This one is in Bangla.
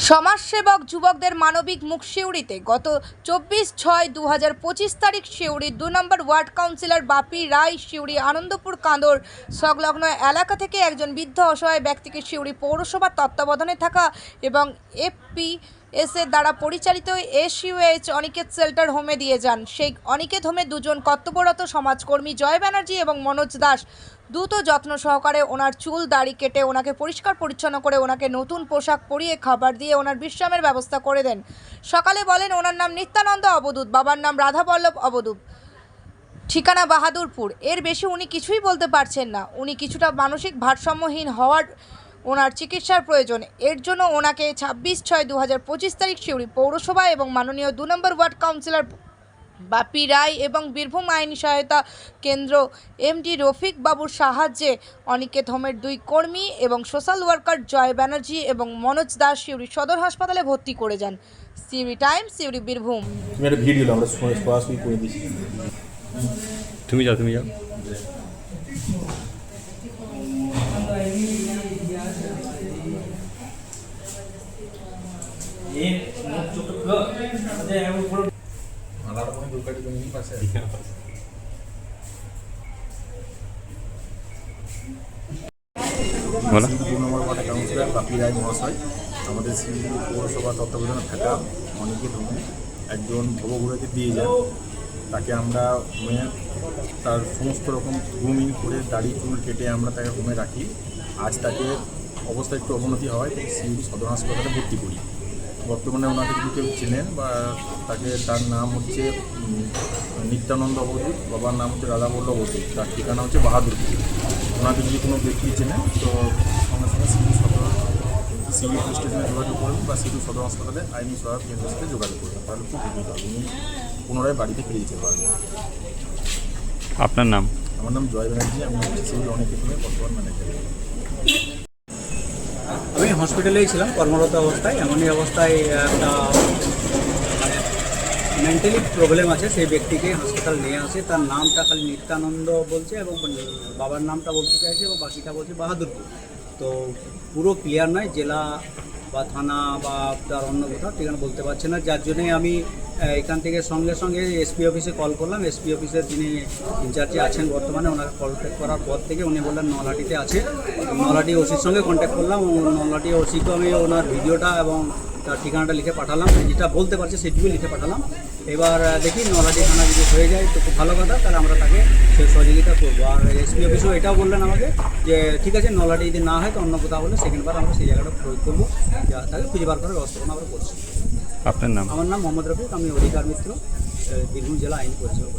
সমাজসেবক যুবকদের মানবিক মুখ শিউড়িতে গত চব্বিশ ছয় দু হাজার পঁচিশ তারিখ সিউড়ির দু number ward councillor Bapi Roy Suri Anandapur কাঁদর সংলগ্ন এলাকা থেকে একজন বৃদ্ধ অসহায় ব্যক্তিকে সিউড়ি পৌরসভার তত্ত্বাবধানে থাকা এবং এফপি এস এর দ্বারা পরিচালিত এসইউএইচ অনিকেত শেল্টার হোমে দিয়ে যান। সেই অনিকেত হোমে দুজন কর্তব্যরত সমাজকর্মী জয় ব্যানার্জি এবং মনোজ দাস দ্রুত যত্ন সহকারে ওনার চুল, দাড়ি কেটে ওনাকে পরিষ্কার পরিচ্ছন্ন করে ওনাকে নতুন পোশাক পরিয়ে খাবার দিয়ে ওনার বিশ্রামের ব্যবস্থা করে দেন। সকালে বলেন, ওনার নাম নিত্যানন্দ অবদূত, বাবার নাম রাধাবল্লভ অবধূত ঠিকানা বাহাদুরপুর। এর বেশি উনি কিছুই বলতে পারছেন না। উনি কিছুটা মানসিক ভারসাম্যহীন হওয়ার ওনার চিকিৎসার প্রয়োজন। এর জন্য ওনাকে ছাব্বিশ ছয় দু হাজার পঁচিশ তারিখ শিউড়ি পৌরসভা এবং মাননীয় দু নম্বর ওয়ার্ড কাউন্সিলর বাপি রায় এবং বীরভূম আইনি সহায়তা কেন্দ্র এমডি রফিক বাবুর সাহায্যে অনিকেত হোমের দুই কর্মী এবং সোশ্যাল ওয়ার্কার জয় ব্যানার্জি এবং মনোজ দাস সিউড়ি সদর হাসপাতালে ভর্তি করে যান। সিউড়ি টাইম সিউড়ি বীরভূম। তুমি যাও তুমি যাও আলাদা কোনো দুর্গাটি তুমি পাশে বলো। দু নম্বর ওয়ার্ডের কাউন্সিলর বাপি রায় মহাশয় আমাদের শিলিগুড়ি পৌরসভা তত্ত্বাবধানে থাকা অনেকে ধরুন একজন ভবঘুরেকে দিয়ে যায় তাকে আমরা হোমে তার সমস্ত রকম গ্রুমিং করে দাড়ি চুল কেটে আমরা তাকে হোমে রাখি। আজ তাকে অবস্থা একটু অবনতি হয় শিলিগুড়ি সদর হাসপাতালে ভর্তি করি। বর্তমানে ওনাকে যদি কেউ চেনেন বা তাকে তার নাম হচ্ছে নিত্যানন্দ অবধূত বাবার নাম হচ্ছে রাধাবল্লভ অবধূত তার ঠিকানা হচ্ছে বাহাদুরপুর ওনাকে যদি কোনো ব্যক্তি চেনেন তো সঙ্গে সঙ্গে সিভিল সদর সিভিল পুলিশ স্টেশনে যোগাযোগ করবেন বা সিভিল সদর হাসপাতালে আইনি সহায়ক কেন্দ্রের সাথে যোগাযোগ করবেন তাহলে খুব উপকৃত হবে। উনি পুনরায় বাড়িতে ফিরে যেতে পারবেন। আপনার নাম? আমার নাম জয় ব্যানার্জি। আমি সিভিল অনেক বর্তমান ম্যানেজার আমি হসপিটালেই ছিলাম, কর্মরত অবস্থায়। এমনই অবস্থায় একটা মেন্টালি প্রবলেম আছে। সেই ব্যক্তিকে হসপিটাল নিয়ে আসে। তার নামটা খালি নিত্যানন্দ বলছে এবং বাবার নামটা বলতে চাইছে এবং বাকিটা বলছে বাহাদুরপুর। তো পুরো ক্লিয়ার নয়, জেলা বা থানা বা তার অন্য কোথাও, ঠিকানা বলতে পারছে না। যার জন্যে আমি এখান থেকে সঙ্গে সঙ্গে এসপি অফিসে কল করলাম। এসপি অফিসের যিনি ইনচার্জে আছেন বর্তমানে ওনাকে কন্ট্যাক্ট করার পর থেকে উনি বললেন নলাটিতে আছে। নলাটি ওসির সঙ্গে কন্ট্যাক্ট করলাম। নলাটি ওসিকে আমি ওনার ভিডিওটা এবং তার ঠিকানাটা লিখে পাঠালাম। যেটা বলতে পারছে সেটুকু লিখে পাঠালাম। এবার দেখি নলাটি থানা যদি হয়ে যায়, তো খুব ভালো কথা, তাহলে আমরা তাকে সেই সহযোগিতা করব। আর এসপি অফিসও এটাও বললেন আমাকে যে, ঠিক আছে নলাটি যদি না হয়, তো অন্য কোথাও হলে সেকেন্ডবার আমরা সেই জায়গাটা প্রয়োগ করব। তাকে খুঁজে বার করার ব্যবস্থাপনা আমরা করছি। আপনার নাম? আমার নাম মোহাম্মদ রফিক আমি অধিকার মিত্র বীরভূম জেলা আইন পরিষেবা